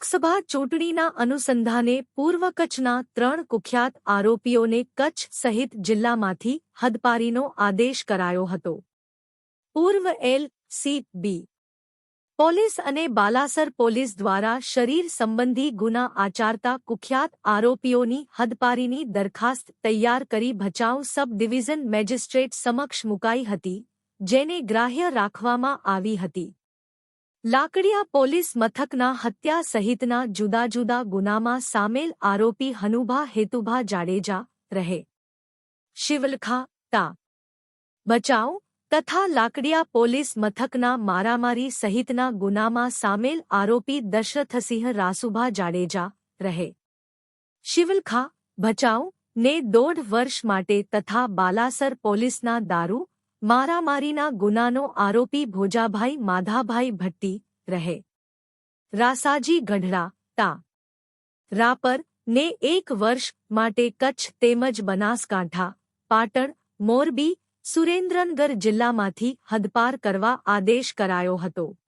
લોકસભા ચૂંટણીના અનુસંધાને પૂર્વ કચ્છના ત્રણ કુખ્યાત આરોપીઓને કચ્છ સહિત જિલ્લામાંથી હદપારીનો આદેશ કરાયો હતો. પૂર્વ એલ, સી, બી. પોલીસ અને બાલાસર પોલીસ દ્વારા શરીર સંબંધી ગુના આચારતા કુખ્યાત આરોપીઓની હદપારીની દરખાસ્ત તૈયાર કરી ભચાઉ સબ ડિવિઝન મેજિસ્ટ્રેટ સમક્ષ મુકાઈ હતી, જેને ગ્રાહ્ય રાખવામાં આવી હતી. લાકડિયા પોલીસ મથકના હત્યા સહિતના જુદા જુદા ગુનામાં સામેલ આરોપી હનુભા હેતુભા જાડેજા રહે શિવલખા તા બચાવ તથા લાકડિયા પોલીસ મથકના મારામારી સહિતના ગુનામાં સામેલ આરોપી દશરથસિંહ રાસુભા જાડેજા રહે શિવલખા ભચાઉ ને દોઢ વર્ષ માટે તથા બાલાસર પોલીસના દારૂ મારામારીના ગુનાનો આરોપી ભોજાભાઈ માધાભાઈ ભટ્ટી રહે. રાસાજી ગઢડા, તા. રાપર ને એક વર્ષ માટે કચ્છ તેમજ બનાસકાંઠા, પાટણ, મોરબી, સુરેન્દ્રનગર જિલ્લામાંથી હદપાર કરવા આદેશ કરાયો હતો.